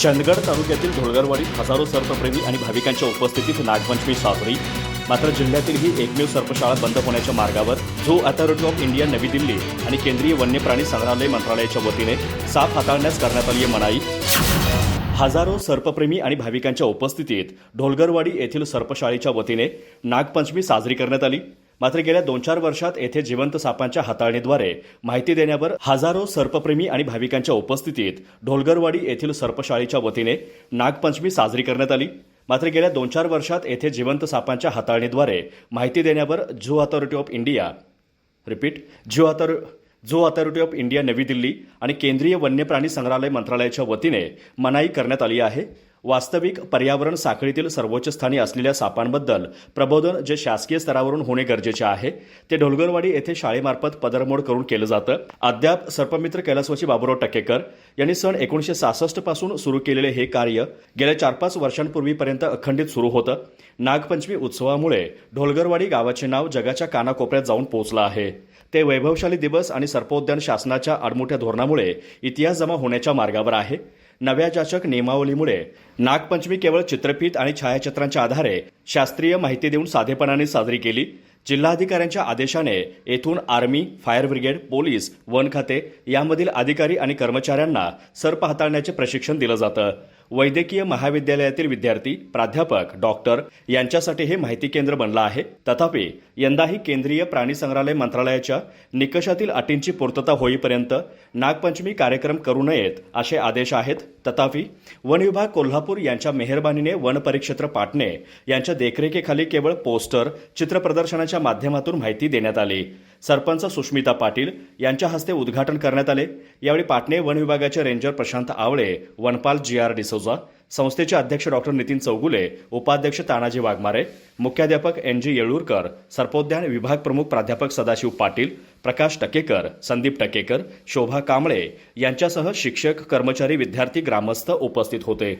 चंदगड तालुक्यातील ढोलगरवाडीत हजारो सर्पप्रेमी आणि भाविकांच्या उपस्थितीत नागपंचमी साजरी. मात्र जिल्ह्यातील ही एकमेव सर्पशाळा बंद होण्याच्या मार्गावर झू अथॉरिटी ऑफ इंडिया नवी दिल्ली आणि केंद्रीय वन्य प्राणी संग्रहालय मंत्रालयाच्या वतीने साप हाताळण्यास करण्यात आली आहे मनाई. हजारो सर्पप्रेमी आणि भाविकांच्या उपस्थितीत ढोलगरवाडी येथील सर्पशाळेच्या वतीने नागपंचमी साजरी करण्यात आली. मात्र गेल्या दोन चार वर्षात येथे जिवंत सापांच्या हाताळणीद्वारे माहिती देण्यावर हजारो सर्पप्रेमी आणि भाविकांच्या उपस्थितीत ढोलगरवाडी येथील सर्पशाळेच्या वतीने नागपंचमी साजरी करण्यात आली. मात्र गेल्या दोन चार वर्षात येथे जिवंत सापांच्या हाताळणीद्वारे माहिती देण्यावर zoo authority of India repeat zoo author zoo authority of India नवी दिल्ली आणि केंद्रीय वन्यप्राणी संग्रहालय मंत्रालयाच्या वतीने मनाई करण्यात आली आहे. वास्तविक पर्यावरण साखळीतील सर्वोच्च स्थानी असलेल्या सापांबद्दल प्रबोधन जे शासकीय स्तरावरून होणे गरजेचे आहे ते ढोलगरवाडी येथे शाळेमार्फत पदरमोड करून केलं जातं. अद्याप सर्पमित्र कैलासवाची बाबुराव टक्केकर यांनी सन एकोणीशे सहासष्टपासून सुरू केलेले हे कार्य गेल्या चार पाच वर्षांपूर्वीपर्यंत अखंडित सुरू होतं. नागपंचमी उत्सवामुळे ढोलगरवाडी गावाचे नाव जगाच्या कानाकोपऱ्यात जाऊन पोहोचलं आहे. ते वैभवशाली दिवस आणि सर्पोद्यान शासनाच्या आडमोठ्या धोरणामुळे इतिहास जमा होण्याच्या मार्गावर आहे. नव्या जाचक नियमावलीमुळे नागपंचमी केवळ चित्रफित आणि छायाचित्रांच्या आधारे शास्त्रीय माहिती देऊन साधेपणाने साजरी केली. जिल्हाधिकाऱ्यांच्या आदेशाने येथून आर्मी फायर ब्रिगेड पोलीस वन खाते यामधील अधिकारी आणि कर्मचाऱ्यांना सर्प हाताळण्याचे प्रशिक्षण दिलं जातं. वैद्यकीय महाविद्यालयातील विद्यार्थी प्राध्यापक डॉक्टर यांच्यासाठी हे माहिती केंद्र बनलं आहे. तथापि यंदाही केंद्रीय प्राणी संग्रहालय मंत्रालयाच्या निकषातील अटींची पूर्तता होईपर्यंत नागपंचमी कार्यक्रम करू नयेत असे आदेश आहेत. तथापि वन विभाग कोल्हापूर यांच्या मेहरबानीने वन परिक्षेत्र पाटणे यांच्या देखरेखीखाली केवळ पोस्टर चित्रप्रदर्शनाच्या माध्यमातून माहिती देण्यात आली. सरपंच सुष्मिता पाटील यांच्या हस्ते उद्घाटन करण्यात आले. यावेळी पाटणे वन विभागाचे रेंजर प्रशांत आवळे वनपाल जी आर डिसो डिसोजा संस्थेचे अध्यक्ष डॉक्टर नितीन चौगुले उपाध्यक्ष तानाजी वाघमारे मुख्याध्यापक एन जी येळूरकर सर्पोद्यान विभाग प्रमुख प्राध्यापक सदाशिव पाटील प्रकाश टकेकर संदीप टकेकर शोभा कांबळे यांच्यासह शिक्षक कर्मचारी विद्यार्थी ग्रामस्थ उपस्थित होते.